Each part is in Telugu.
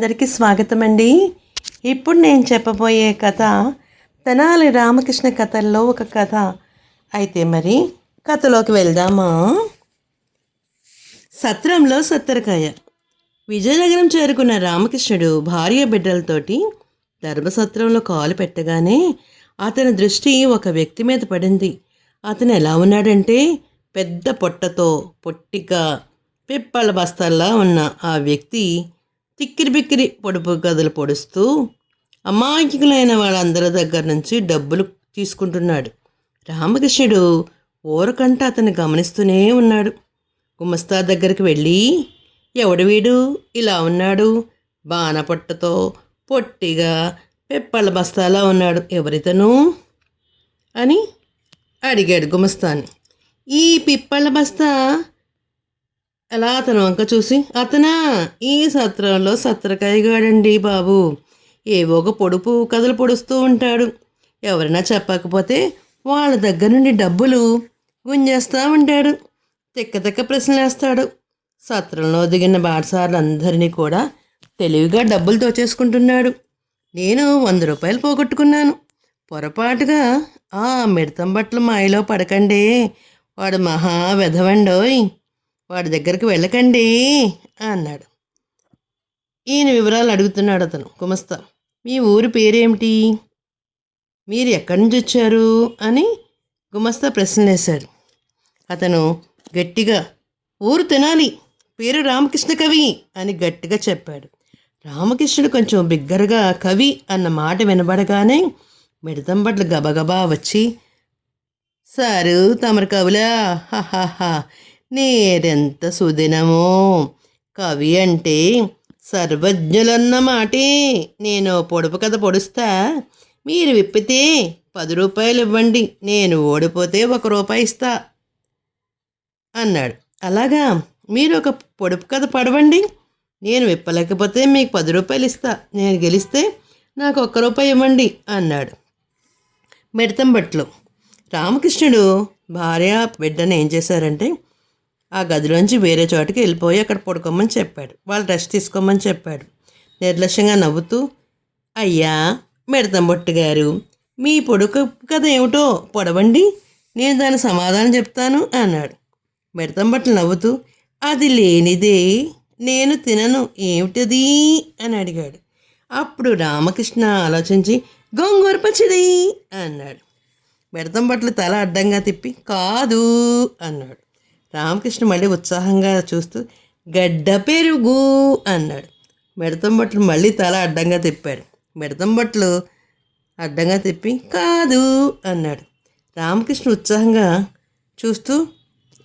అందరికీ స్వాగతం అండి ఇప్పుడు నేను చెప్పబోయే కథ తెనాలి రామకృష్ణ కథల్లో ఒక కథ. అయితే మరి కథలోకి వెళ్దామా? సత్రంలో సత్తరకాయ. విజయనగరం చేరుకున్న రామకృష్ణుడు భార్య బిడ్డలతోటి ధర్మసత్రంలో కాలు పెట్టగానే అతని దృష్టి ఒక వ్యక్తి మీద పడింది. అతను ఎలా ఉన్నాడంటే పెద్ద పొట్టతో పొట్టిగా పిప్పల బస్తాల్లా ఉన్న ఆ వ్యక్తి తిక్కిరి బిక్కిరి పొడుపు గదులు పొడుస్తూ అమాయకులైన వాళ్ళందరి దగ్గర నుంచి డబ్బులు తీసుకుంటున్నాడు. రామకృష్ణుడు ఊరకంట అతన్ని గమనిస్తూనే ఉన్నాడు. గుమస్తా దగ్గరికి వెళ్ళి ఎవడు వీడు? ఇలా ఉన్నాడు. బాణపట్టతో పొట్టిగా పెప్పల బస్తాలా ఉన్నాడు. ఎవరితను? అని అడిగాడు గుమస్తాని. ఈ పిప్పళ్ళ బస్తా అలా అతను వంక చూసి అతనా ఈ సత్రంలో సత్రకాయగాడండి బాబు. ఏవో ఒక పొడుపు కథలు పొడుస్తూ ఉంటాడు. ఎవరైనా చెప్పకపోతే వాళ్ళ దగ్గర నుండి డబ్బులు గుంజేస్తూ ఉంటాడు. తిక్క తిక్క ప్రశ్నలేస్తాడు. సత్రంలో దిగిన బాటసార్లందరినీ కూడా తెలివిగా డబ్బులు దోచేసుకుంటున్నాడు నేను వంద రూపాయలు పోగొట్టుకున్నాను. పొరపాటుగా ఆ మిడతం బట్టలు మాయలో పడకండి. వాడు మహా వెధవండోయ్. వాడి దగ్గరికి వెళ్ళకండి అన్నాడు. ఈయన వివరాలు అడుగుతున్నాడు అతను గుమస్తా. మీ ఊరి పేరేమిటి? మీరు ఎక్కడి నుంచి వచ్చారు? అని గుమస్తా ప్రశ్నలేశాడు. అతను గట్టిగా ఊరు తినాలి పేరు రామకృష్ణ కవి అని గట్టిగా చెప్పాడు. రామకృష్ణుడు కొంచెం బిగ్గరగా కవి అన్న మాట వినబడగానే మిడతంబట్లు గబగబా వచ్చి సారు తమరు కవులా? హా నేరెంత సుదినమో. కవి అంటే సర్వజ్ఞులన్న మాటే. నేను పొడుపు కథ పొడుస్తా. మీరు విప్పితే పది రూపాయలు ఇవ్వండి. నేను ఓడిపోతే ఒక రూపాయి ఇస్తా. అన్నాడు. అలాగా? మీరు ఒక పొడుపు కథ పడవండి. నేను విప్పలేకపోతే మీకు పది రూపాయలు ఇస్తా. నేను గెలిస్తే నాకు ఒక్క రూపాయి ఇవ్వండి. అన్నాడు. మిడతంబట్లు. రామకృష్ణుడు భార్య బిడ్డను ఏం చేశారంటే ఆ గదిలోంచి వేరే చోటకి వెళ్ళిపోయి అక్కడ పడుకోమని చెప్పాడు. వాళ్ళు రెస్ట్ తీసుకోమని చెప్పాడు. నిర్లక్ష్యంగా నవ్వుతూ అయ్యా మిడతంబొట్టు గారు మీ పొడుకు కథ ఏమిటో పొడవండి నేను దాని సమాధానం చెప్తాను అన్నాడు. మిడతంబట్లు నవ్వుతూ అది లేనిదే నేను తినను ఏమిటది? అని అడిగాడు. అప్పుడు రామకృష్ణ ఆలోచించి గోంగూర పచ్చడి అన్నాడు. మిడతంబట్లు తల అడ్డంగా తిప్పి కాదు అన్నాడు. రామకృష్ణ మళ్ళీ ఉత్సాహంగా చూస్తూ గడ్డ పెరుగు అన్నాడు. మిడతం బట్టలు మళ్ళీ తల అడ్డంగా తిప్పాడు. మిడతం బట్టలు అడ్డంగా తిప్పి కాదు అన్నాడు. రామకృష్ణ ఉత్సాహంగా చూస్తూ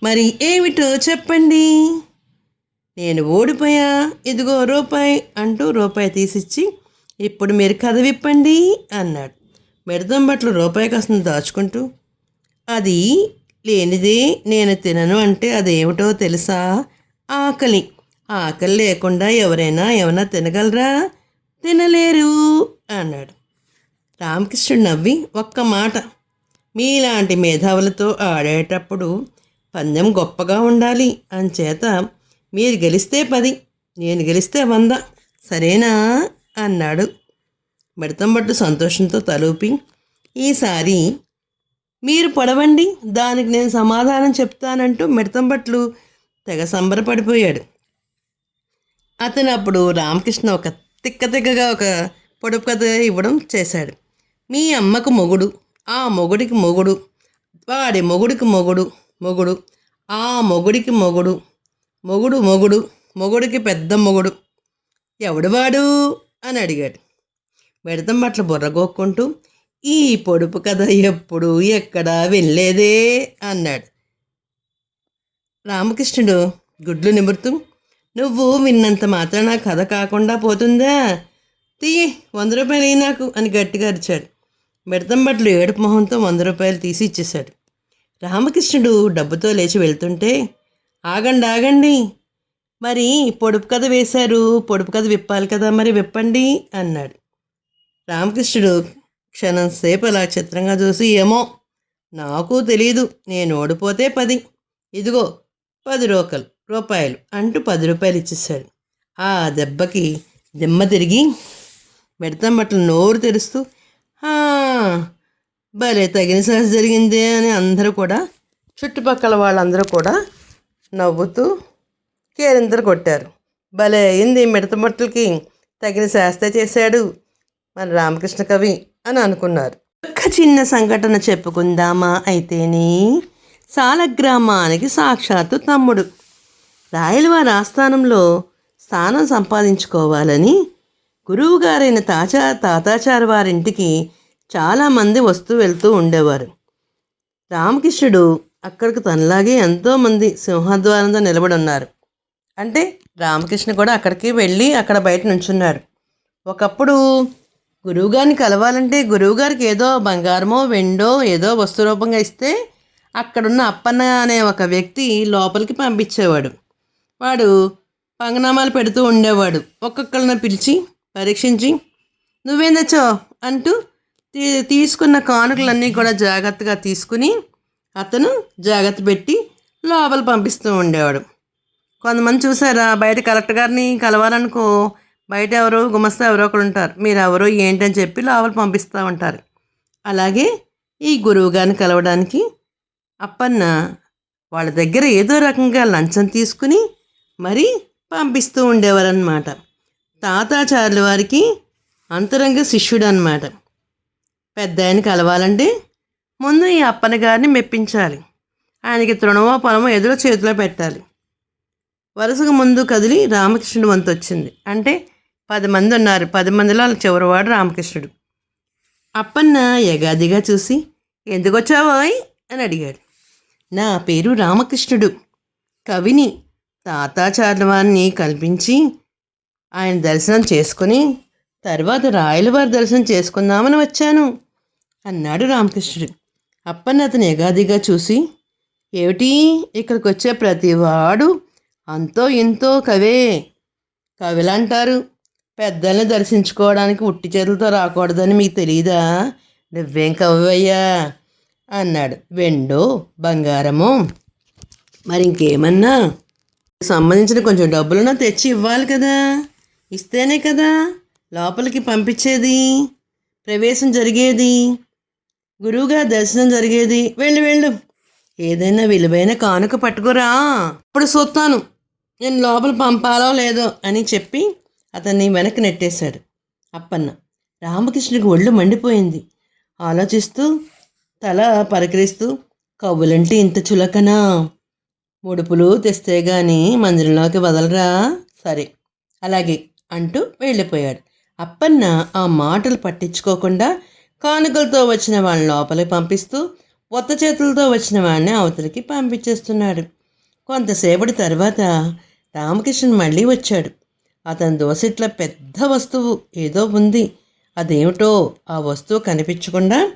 మరి ఏమిటో చెప్పండి. నేను ఓడిపోయా ఇదిగో రూపాయి అంటూ రూపాయి తీసిచ్చి ఇప్పుడు మీరు కథ విప్పండి అన్నాడు. మిడతం బట్టలు రూపాయి కాస్త దాచుకుంటూ అది లేనిది నేను తినను అంటే అదేమిటో తెలుసా? ఆకలి. ఆకలి లేకుండా ఎవరైనా ఏమైనా తినగలరా? తినలేరు అన్నాడు. రామకృష్ణుడు నవ్వి ఒక్క మాట. మీలాంటి మేధావులతో ఆడేటప్పుడు పందెం గొప్పగా ఉండాలి. అంచేత మీరు గెలిస్తే పది నేను గెలిస్తే వంద. సరేనా? అన్నాడు. మిడతం పట్టు సంతోషంతో తలూపి ఈసారి మీరు పొడవండి దానికి నేను సమాధానం చెప్తానంటూ మిడతంబట్లు తెగ సంబరపడిపోయాడు. అతను అప్పుడు రామకృష్ణ ఒక తిక్క తిక్కగా ఒక పొడుపు కథ ఇవ్వడం చేశాడు. మీ అమ్మకు మొగుడు ఆ మొగుడికి మొగుడు వాడి మొగుడికి మొగుడు మొగుడు ఆ మొగుడికి మొగుడు మొగుడు మొగుడు మొగుడికి పెద్ద మొగుడు ఎవడు వాడు? అని అడిగాడు. మిడతం బట్టలు బుర్రగోక్కుంటూ ఈ పొడుపు కథ ఎప్పుడు ఎక్కడా వినలేదే అన్నాడు. రామకృష్ణుడు గుడ్లు నిమురుతూ నువ్వు విన్నంత మాత్రం నా కథ కాకుండా పోతుందా? తీయి వంద రూపాయలు నాకు అని గట్టిగా అరిచాడు. మిడతం బట్టలు ఏడుపు మొహంతో వంద రూపాయలు తీసి ఇచ్చేశాడు. రామకృష్ణుడు డబ్బుతో లేచి వెళ్తుంటే ఆగండి ఆగండి. మరి పొడుపు కథ వేశారు పొడుపు కథ విప్పాలి కదా మరి విప్పండి అన్నాడు. రామకృష్ణుడు క్షణం సేపు అలా చిత్రంగా చూసి ఏమో నాకు తెలియదు నేను ఓడిపోతే పది. ఇదిగో పది రూకలు రూపాయలు అంటూ పది రూపాయలు ఇచ్చేసాడు ఆ దెబ్బకి దిమ్మ తిరిగి పెడతాం బట్టలు నోరు తెరుస్తూ "ఆ, భలే తగిన సాహస జరిగిందే అని అందరూ కూడా చుట్టుపక్కల వాళ్ళందరూ కూడా నవ్వుతూ కేరింతలు కొట్టారు. భలే అయింది మిడత బట్టలకి తగిన శాస్త్ర చేశాడు మన రామకృష్ణ కవి. అని అనుకున్నారు. ఒక్క చిన్న సంఘటన చెప్పుకుందామా అయితేనే సాలగ్రామానికి సాక్షాత్తు తమ్ముడు. రాయలవారి ఆస్థానంలో స్థానం సంపాదించుకోవాలని గురువుగారైన తాచా తాతాచారి వారింటికి చాలామంది వస్తూ వెళ్తూ ఉండేవారు. రామకృష్ణుడు అక్కడికి తనలాగే ఎంతోమంది సింహద్వారంతో నిలబడి ఉన్నారు. అంటే రామకృష్ణ కూడా అక్కడికి వెళ్ళి అక్కడ బయట నుంచున్నాడు ఒకప్పుడు గురువుగారిని కలవాలంటే గురువుగారికి ఏదో బంగారమో వెండో ఏదో వస్తు రూపంగా ఇస్తే అక్కడున్న అప్పన్న అనే ఒక వ్యక్తి లోపలికి పంపించేవాడు. వాడు పంగనామాలు పెడుతూ ఉండేవాడు. ఒక్కొక్కరిని పిలిచి పరీక్షించి నువ్వేం తెచ్చావు? అంటూ తీ తీసుకున్న కానుకలన్నీ కూడా జాగ్రత్తగా తీసుకుని అతను జాగ్రత్త పెట్టి లోపల పంపిస్తూ ఉండేవాడు. కొంతమంది చూసారా బయట కలెక్టర్ గారిని కలవాలనుకో బయట ఎవరో గుమస్తా ఎవరో ఒకరు ఉంటారు. మీరు ఎవరో ఏంటని చెప్పి లోపల పంపిస్తూ ఉంటారు. అలాగే ఈ గురువు గారిని కలవడానికి అప్పన్న వాళ్ళ దగ్గర ఏదో రకంగా లంచం తీసుకుని మరీ పంపిస్తూ ఉండేవారన్నమాట. తాతాచార్యుల వారికి అంతరంగ శిష్యుడు అనమాట పెద్ద ఆయన కలవాలంటే ముందు ఈ అప్పన్న గారిని మెప్పించాలి. ఆయనకి తృణమో పొలమో ఎదురు చేతిలో పెట్టాలి. వరుసగా ముందు కదిలి రామకృష్ణుడు వంతు వచ్చింది. అంటే పది మంది ఉన్నారు. పది మందిలో చివరివాడు రామకృష్ణుడు. అప్పన్న యగాదిగా చూసి ఎందుకొచ్చావోయ్ అని అడిగాడు. నా పేరు రామకృష్ణుడు. కవిని తాతాచార్యవాన్ని కల్పించి ఆయన దర్శనం చేసుకుని తర్వాత రాయలవారి దర్శనం చేసుకుందామని వచ్చాను అన్నాడు రామకృష్ణుడు. అప్పన్న అతను ఎగాదిగా చూసి ఏమిటి? ఇక్కడికి వచ్చే ప్రతివాడు అంతో ఇంతో కవే. కవిలంటారు. పెద్దల్ని దర్శించుకోవడానికి ఉట్టి చేతులతో రాకూడదని మీకు తెలియదా నువ్వేం కవ్వయ్యా? అన్నాడు. వెండు బంగారము. మరి ఇంకేమన్నా సంబంధించిన కొంచెం డబ్బులన్నా తెచ్చి ఇవ్వాలి కదా. ఇస్తేనే కదా. లోపలికి పంపించేది. ప్రవేశం జరిగేది. గురువుగా దర్శనం జరిగేది. వెళ్ళు వెళ్ళు. ఏదైనా విలువైన కానుక పట్టుకురా. అప్పుడు చూస్తాను నేను లోపల పంపాలో లేదో అని చెప్పి అతన్ని వెనక్కి నెట్టేశాడు. అప్పన్న రామకృష్ణుడికి ఒళ్ళు మండిపోయింది. ఆలోచిస్తూ తల పరకరిస్తూ కవ్వులంటే ఇంత చులకనా? ముడుపులు తెస్తే గాని మందిరంలోకి వదలరా? సరే. అలాగే అంటూ వెళ్ళిపోయాడు. అప్పన్న ఆ మాటలు పట్టించుకోకుండా కానుకలతో వచ్చిన వాళ్ళని లోపలికి పంపిస్తూ కొత్త చేతులతో వచ్చిన వాడిని అవతలికి పంపించేస్తున్నాడు. కొంతసేపటి తర్వాత రామకృష్ణ మళ్ళీ వచ్చాడు. అతని దోసిట్ల పెద్ద వస్తువు ఏదో ఉంది. అదేమిటో ఆ వస్తువు కనిపించకుండా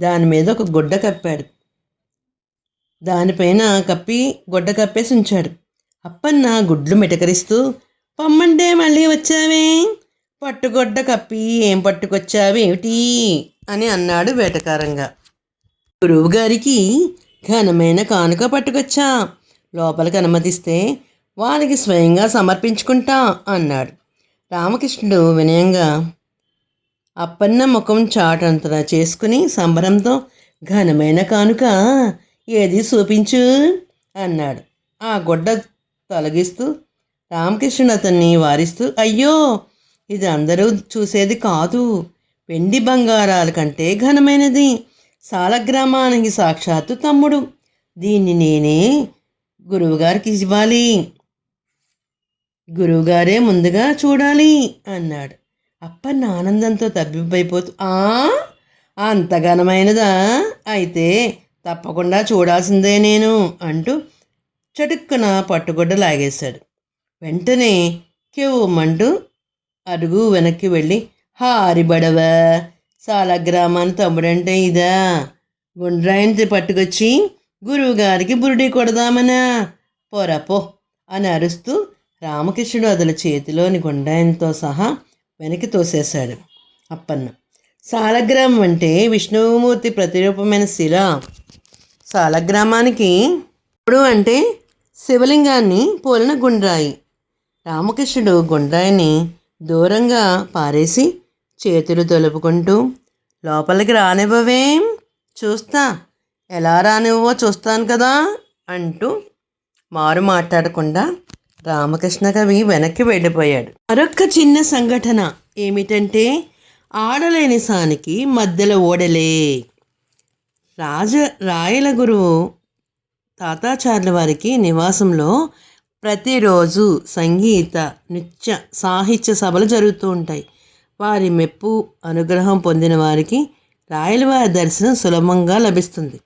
దాని మీద ఒక గుడ్డ కప్పాడు. దానిపైన కప్పి గుడ్డ కప్పేసి ఉంచాడు. అప్పన్న గుడ్లు మిటకరిస్తూ పొమ్మంటే మళ్ళీ వచ్చావే? పట్టుగొడ్డ కప్పి ఏం పట్టుకొచ్చావేమిటి? అని అన్నాడు వేటకారంగా. గురువుగారికి ఘనమైన కానుక పట్టుకొచ్చా. లోపలికి అనుమతిస్తే వారికి స్వయంగా సమర్పించుకుంటా అన్నాడు. రామకృష్ణుడు వినయంగా అప్పన్న ముఖం చాటంతరా చేసుకుని సంబరంతో ఘనమైన కానుక ఏది చూపించు అన్నాడు. ఆ గుడ్డ తొలగిస్తూ రామకృష్ణుడు అతన్ని వారిస్తూ అయ్యో ఇది అందరూ చూసేది కాదు. వెండి బంగారాల కంటే ఘనమైనది. సాలగ్రామానికి సాక్షాత్తు తమ్ముడు. దీన్ని నేనే గురువుగారికి ఇవ్వాలి. గురువుగారే ముందుగా చూడాలి అన్నాడు. అప్పన్న ఆనందంతో తబ్బిబ్బైపోతూ ఆ? అంత ఘనమైనదా? అయితే తప్పకుండా చూడాల్సిందే నేను అంటూ చటుక్కున పట్టుగుడ్డ లాగేశాడు. వెంటనే కెవ్వమంటూ అడుగు వెనక్కి వెళ్ళి హారిబడవ సాలగ్రామాన్ని తమ్ముడంటే ఇదా? గుండ్రాయిని పట్టుకొచ్చి గురువుగారికి బురుడి కొడదామనా? పొరపో అని అరుస్తూ రామకృష్ణుడు అతని చేతిలోని గుండాయంతో సహా వెనక్కి తోసేశాడు. అప్పన్న. సాలగ్రామం అంటే విష్ణుమూర్తి ప్రతిరూపమైన శిల. సాలగ్రామానికి ఇప్పుడు అంటే శివలింగాన్ని పోలిన గుండ్రాయి. రామకృష్ణుడు గుండ్రాయిని దూరంగా పారేసి చేతులు తొలుపుకుంటూ లోపలికి రానివ్వవేం చూస్తా. ఎలా రానివ్వో చూస్తాను కదా అంటూ మారు మాట్లాడకుండా రామకృష్ణ కవి వెనక్కి వెళ్ళిపోయాడు. మరొక్క చిన్న సంఘటన ఏమిటంటే ఆడలేని సానికి మధ్యలో ఓడలే. రాజ రాయల గురువు తాతాచార్యుల వారికి నివాసంలో ప్రతిరోజు సంగీత నృత్య సాహిత్య సభలు జరుగుతూ ఉంటాయి. వారి మెప్పు అనుగ్రహం పొందిన వారికి రాయలవారి దర్శనం సులభంగా లభిస్తుంది.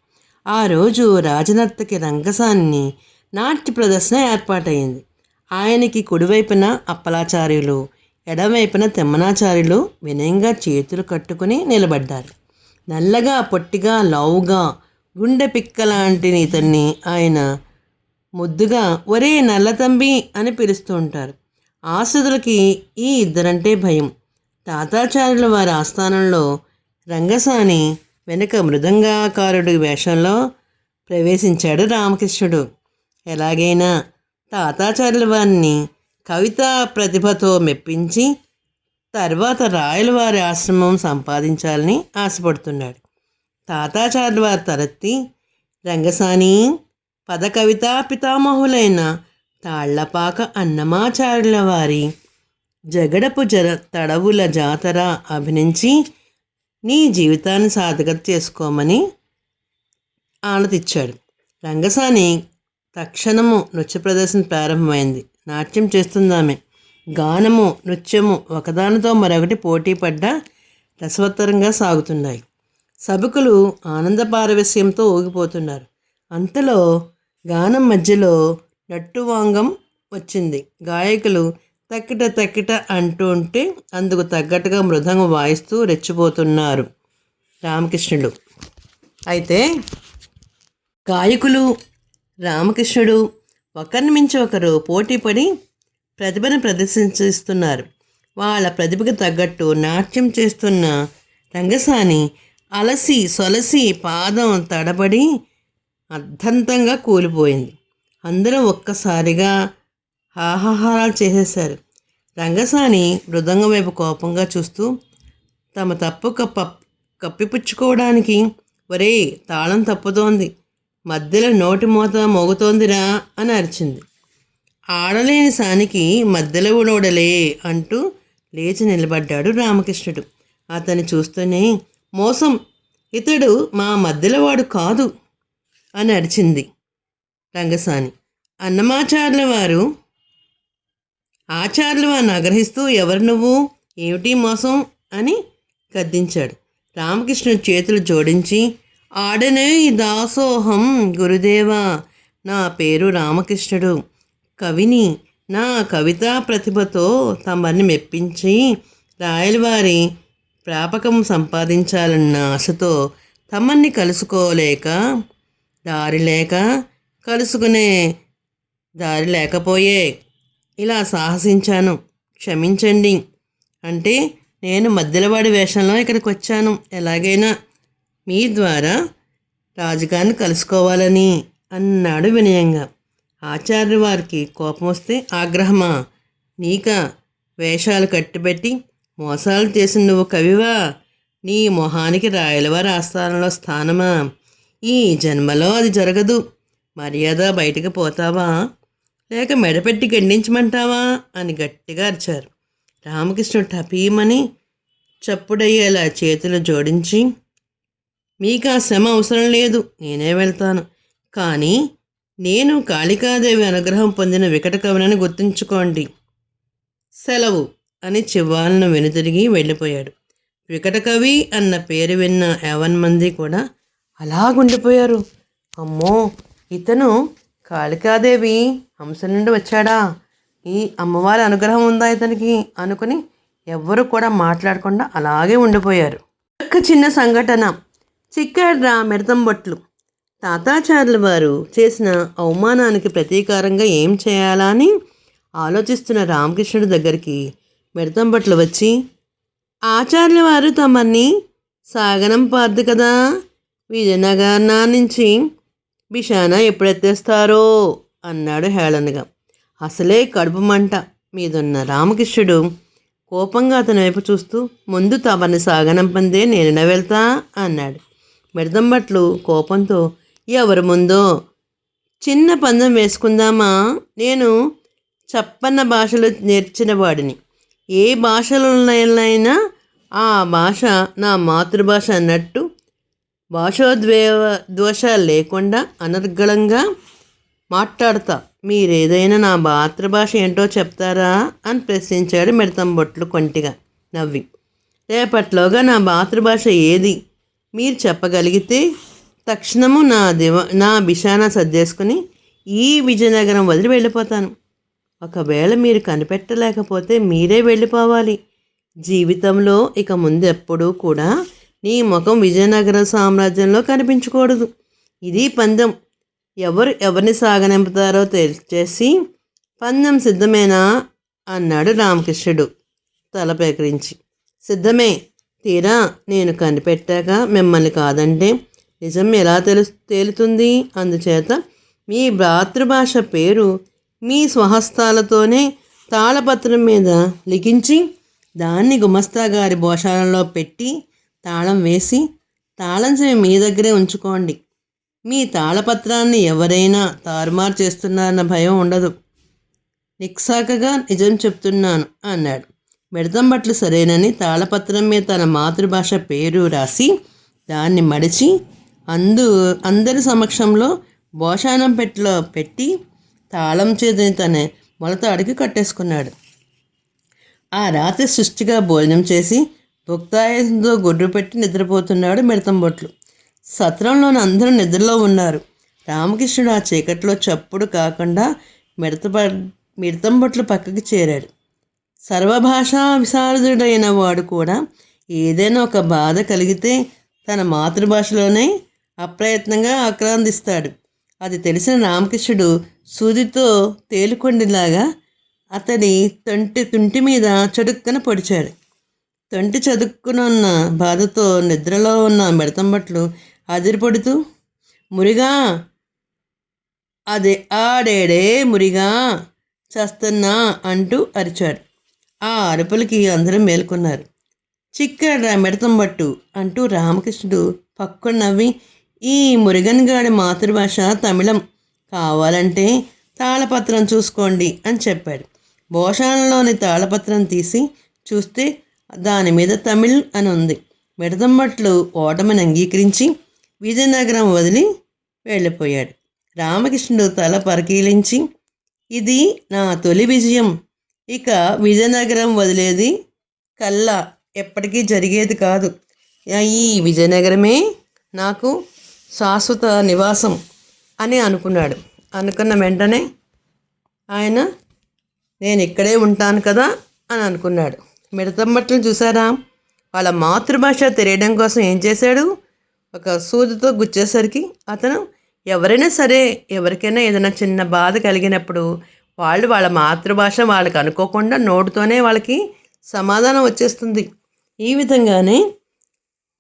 ఆ రోజు రాజనర్తకి రంగసాన్ని నాట్య ప్రదర్శన ఏర్పాటైంది. ఆయనకి కుడివైపున అప్పలాచార్యులు ఎడమవైపున తిమ్మనాచార్యులు వినయంగా చేతులు కట్టుకుని నిలబడ్డారు. నల్లగా పొట్టిగా లావుగా గుండె పిక్క లాంటి ఇతన్ని ఆయన ముద్దుగా ఒరే నల్లతంబి అని పిలుస్తూ ఉంటారు. ఆసుదులకి ఈ ఇద్దరంటే భయం. తాతాచార్యుల వారి ఆస్థానంలో రంగసాని వెనుక మృదంగాకారుడి వేషంలో ప్రవేశించాడు రామకృష్ణుడు. ఎలాగైనా తాతాచార్యుల వారిని కవితా ప్రతిభతో మెప్పించి తర్వాత రాయల వారి ఆశ్రమం సంపాదించాలని ఆశపడుతున్నాడు. తాతాచార్యుల వారి తరత్తి రంగసాని పద కవితా పితామహులైన తాళ్ళపాక అన్నమాచార్యుల వారి జగడపు జర తడవుల జాతర అభినంచి నీ జీవితాన్ని సాధకత చేసుకోమని ఆనతిచ్చాడు. రంగసాని తక్షణము నృత్య ప్రదర్శన ప్రారంభమైంది. నాట్యం చేస్తుందామె. గానము నృత్యము ఒకదానితో మరొకటి పోటీ పడ్డ రసవత్తరంగా సాగుతున్నాయి. సభకులు ఆనంద పారవస్యంతో ఊగిపోతున్నారు. అంతలో గానం మధ్యలో నట్టువాంగం వచ్చింది. గాయకులు తక్కిట తక్కిట అంటూ ఉంటే అందుకు తగ్గట్టుగా మృదంగం వాయిస్తూ రెచ్చిపోతున్నారు రామకృష్ణుడు. అయితే గాయకులు రామకృష్ణుడు ఒకరిని మించి ఒకరు పోటీపడి ప్రతిభను ప్రదర్శిస్తున్నారు. వాళ్ళ ప్రతిభకు తగ్గట్టు నాట్యం చేస్తున్న రంగసాని అలసి సొలసి పాదం తడబడి అర్ధంతంగా కూలిపోయింది. అందరూ ఒక్కసారిగా హాహాహారాలు చేసేశారు. రంగసాని మృదంగం వైపు కోపంగా చూస్తూ తమ తప్పు కప్ప కప్పిపుచ్చుకోవడానికి ఒరే తాళం తప్పుతోంది. మధ్యలో నోటి మూత మోగుతోందిరా అని అరిచింది. ఆడలేని సానికి మధ్యలో నోడలే అంటూ లేచి నిలబడ్డాడు రామకృష్ణుడు. అతన్ని చూస్తూనే మోసం ఇతడు మా మధ్యలో వాడు కాదు అని అరిచింది రంగసాని. అన్నమాచార్యుల వారు ఆచార్యులు వారిని ఆగ్రహిస్తూ ఎవరు నువ్వు? ఏమిటి మోసం? అని గద్దించాడు. రామకృష్ణుడు చేతులు జోడించి ఆడనే దాసోహం గురుదేవా! నా పేరు రామకృష్ణుడు. కవిని నా కవితా ప్రతిభతో తమని మెప్పించి రాయలవారి ప్రాపకం సంపాదించాలన్న ఆశతో తమన్ని కలుసుకోలేక దారి లేక కలుసుకునే దారి లేకపోయే ఇలా సాహసించాను. క్షమించండి. అంటే నేను మధ్యలవాడి వేషంలో ఇక్కడికి వచ్చాను. ఎలాగైనా మీ ద్వారా రాజుగారిని కలుసుకోవాలని అన్నాడు వినయంగా. ఆచార్య వారికి కోపం వస్తే ఆగ్రహమా? నీక? వేషాలు కట్టిపెట్టి మోసాలు చేసిన నువ్వు కవివా? నీ మొహానికి రాయలవారి ఆస్థానంలో స్థానమా? ఈ జన్మలో అది జరగదు. మర్యాద బయటికి పోతావా? లేక మెడపెట్టి గండించమంటావా? అని గట్టిగా అరిచారు. రామకృష్ణుడు టపీమని చప్పుడయ్యేలా చేతులు జోడించి మీకు ఆ శ్రమ అవసరం లేదు నేనే వెళ్తాను. కానీ నేను కాళికాదేవి అనుగ్రహం పొందిన వికట కవినని గుర్తుంచుకోండి. సెలవు అని చివాలను వెనుతిరిగి వెళ్ళిపోయాడు. వికట కవి అన్న పేరు విన్న యావన్ మంది కూడా అలాగుండిపోయారు. అమ్మో ఇతను కాళికాదేవి హంస నుండి వచ్చాడా? ఈ అమ్మవారి అనుగ్రహం ఉందా ఇతనికి? అనుకుని ఎవ్వరు కూడా మాట్లాడకుండా అలాగే ఉండిపోయారు. ఒక చిన్న సంఘటన. చిక్కాడ్రా మిడతంబొట్లు తాతాచార్యుల వారు చేసిన అవమానానికి ప్రతీకారంగా ఏం చేయాలా అని ఆలోచిస్తున్న రామకృష్ణుడి దగ్గరికి మిడతంబట్లు వచ్చి ఆచార్యుల వారు తమని సాగనం పార్దు కదా. విజయనగరం నుంచి బిషానా ఎప్పుడెత్తేస్తారో అన్నాడు హేళనగా. అసలే కడుపు మంట మీదున్న రామకృష్ణుడు కోపంగా అతని వైపు చూస్తూ ముందు తమని సాగనంపందే నేను వెళ్తా అన్నాడు. మిడతంబట్లు కోపంతో ఎవరు ముందో? చిన్న పందెం వేసుకుందామా? నేను చెప్పన్న భాషలు నేర్చిన వాడిని. ఏ భాషలోనైనా ఆ భాష నా మాతృభాష అన్నట్టు భాషోద్వేవ దోషాలు లేకుండా అనర్గళంగా మాట్లాడతా. మీరేదైనా నా మాతృభాష ఏంటో చెప్తారా? అని ప్రశ్నించాడు మిడతం బొట్లు కొంటిగా నవ్వి. రేపట్లోగా నా మాతృభాష ఏది? మీరు చెప్పగలిగితే తక్షణము నా దివ నా బిషానా సర్దేసుకుని ఈ విజయనగరం వదిలి వెళ్ళిపోతాను. ఒకవేళ మీరు కనిపెట్టలేకపోతే మీరే వెళ్ళిపోవాలి. జీవితంలో ఇక ముందు ఎప్పుడూ కూడా నీ ముఖం విజయనగర సామ్రాజ్యంలో కనిపించకూడదు. ఇది పందెం. ఎవరు ఎవరిని సాగనింపుతారో తెలిచేసి పందెం సిద్ధమేనా? అన్నాడు రామకృష్ణుడు తల పేకరించి సిద్ధమే. తీరా నేను కనిపెట్టాక మిమ్మల్ని కాదంటే నిజం ఎలా తెలు తేలుతుంది? అందుచేత మీ మాతృభాష పేరు మీ స్వహస్తాలతోనే తాళపత్రం మీద లిఖించి దాన్ని గుమస్తా గారి భోషాలలో పెట్టి తాళం వేసి తాళం చెవి మీ దగ్గరే ఉంచుకోండి. మీ తాళపత్రాన్ని ఎవరైనా తారుమారు చేస్తున్నారన్న భయం ఉండదు. నిక్సాకగా నిజం చెప్తున్నాను అన్నాడు. మిడతంబట్లు సరేనని తాళపత్రం మీద తన మాతృభాష పేరు రాసి దాన్ని మడిచి అందు అందరి సమక్షంలో భోషానం పెట్టిలో పెట్టి తాళం చేతిని తన మొలత అడిగి కట్టేసుకున్నాడు. ఆ రాత్రి సృష్టిగా భోజనం చేసి భుక్తాయంతో గుడ్డు పెట్టి నిద్రపోతున్నాడు మిడతంబొట్లు సత్రంలోని అందరూ నిద్రలో ఉన్నారు. రామకృష్ణుడు ఆ చీకట్లో చప్పుడు కాకుండా మిడత మిడతంబొట్లు పక్కకి చేరాడు. సర్వభాషా విశారదుడైన వాడు కూడా ఏదైనా ఒక బాధ కలిగితే తన మాతృభాషలోనే అప్రయత్నంగా ఆక్రాందిస్తాడు అది తెలిసిన రామకృష్ణుడు సూదితో తేలుకొండిలాగా అతడి తొంటి తుంటి మీద చడుక్కన పొడిచాడు. తొంటి చదుక్కునున్న బాధతో నిద్రలో ఉన్న మిడతంబట్లు అదిరిపడుతూ మురిగా అదే ఆడేడే మురిగా చేస్తున్నా అంటూ అరిచాడు. ఆ అరుపులకి అందరూ మేల్కొన్నారు. చిక్కడ మిడతంబట్టు అంటూ రామకృష్ణుడు పక్కన నవ్వి ఈ మురుగన్ గాడి మాతృభాష తమిళం. కావాలంటే తాళపత్రం చూసుకోండి అని చెప్పాడు. భోషాలలోని తాళపత్రం తీసి చూస్తే దాని మీద తమిళ్ అని ఉంది. మిడతంబట్లు ఓటమిని అంగీకరించి విజయనగరం వదిలి వెళ్ళిపోయాడు. రామకృష్ణుడు తల పరిశీలించి ఇది నా తొలి విజయం. ఇక విజయనగరం వదిలేది కల్లా. ఎప్పటికీ జరిగేది కాదు. ఈ విజయనగరమే నాకు శాశ్వత నివాసం అని అనుకున్నాడు. అనుకున్న వెంటనే ఆయన నేను ఇక్కడే ఉంటాను కదా అని అనుకున్నాడు. మిడతమ్మట్లు చూసారా? వాళ్ళ మాతృభాష తెలియడం కోసం ఏం చేశాడు? ఒక సూదితో గుచ్చేసరికి అతను ఎవరైనా సరే ఎవరికైనా ఏదైనా చిన్న బాధ కలిగినప్పుడు వాళ్ళు వాళ్ళ మాతృభాష వాళ్ళకి అనుకోకుండా నోటితోనే వాళ్ళకి సమాధానం వచ్చేస్తుంది. ఈ విధంగానే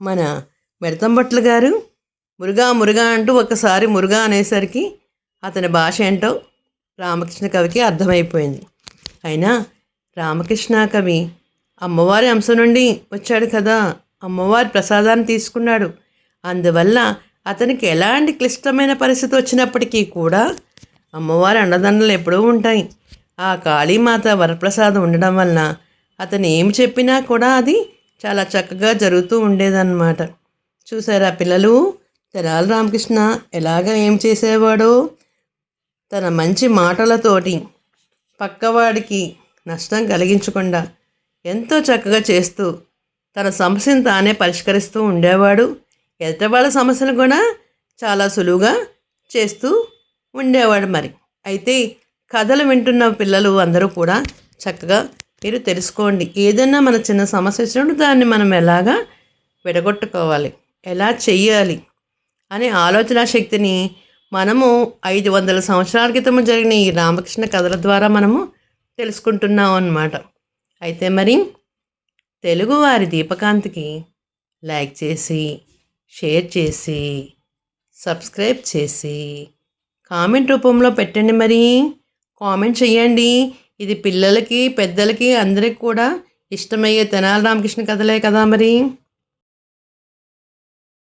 మన మెడతంబట్ల గారు మురుగా మురుగా అంటూ ఒకసారి మురుగా అనేసరికి అతని భాష ఏంటో రామకృష్ణ కవికి అర్థమైపోయింది. అయినా రామకృష్ణ కవి అమ్మవారి అంశం నుండి వచ్చాడు కదా. అమ్మవారి ప్రసాదాన్ని తీసుకున్నాడు. అందువల్ల అతనికి ఎలాంటి క్లిష్టమైన పరిస్థితి వచ్చినప్పటికీ కూడా అమ్మవారి అండదండలు ఎప్పుడూ ఉంటాయి. ఆ కాళీమాత వరప్రసాదం ఉండడం వలన అతను ఏమి చెప్పినా కూడా అది చాలా చక్కగా జరుగుతూ ఉండేదన్నమాట. చూసారా పిల్లలు? తెరాల రామకృష్ణ ఎలాగ ఏం చేసేవాడో? తన మంచి మాటలతోటి పక్కవాడికి నష్టం కలిగించకుండా ఎంతో చక్కగా చేస్తూ తన సమస్యను తానే పరిష్కరిస్తూ ఉండేవాడు. ఎదుటవాళ్ళ సమస్యలు కూడా చాలా సులువుగా చేస్తూ ఉండేవాడు మరి. అయితే కథలు వింటున్న పిల్లలు అందరూ కూడా చక్కగా మీరు తెలుసుకోండి. ఏదైనా మన చిన్న సమస్య వచ్చినప్పుడు దాన్ని మనం ఎలాగా విడగొట్టుకోవాలి? ఎలా చెయ్యాలి? అనే ఆలోచన శక్తిని మనము ఐదు వందల సంవత్సరాల క్రితం జరిగిన ఈ రామకృష్ణ కథల ద్వారా మనము తెలుసుకుంటున్నాం అన్నమాట. అయితే మరి తెలుగువారి దీపకాంతికి లైక్ చేసి షేర్ చేసి సబ్స్క్రైబ్ చేసి కామెంట్ రూపంలో పెట్టండి మరి. కామెంట్ చేయండి ఇది పిల్లలకి పెద్దలకి అందరికి కూడా ఇష్టమయ్యే తెనాలి రామకృష్ణ కథలే కదా మరి.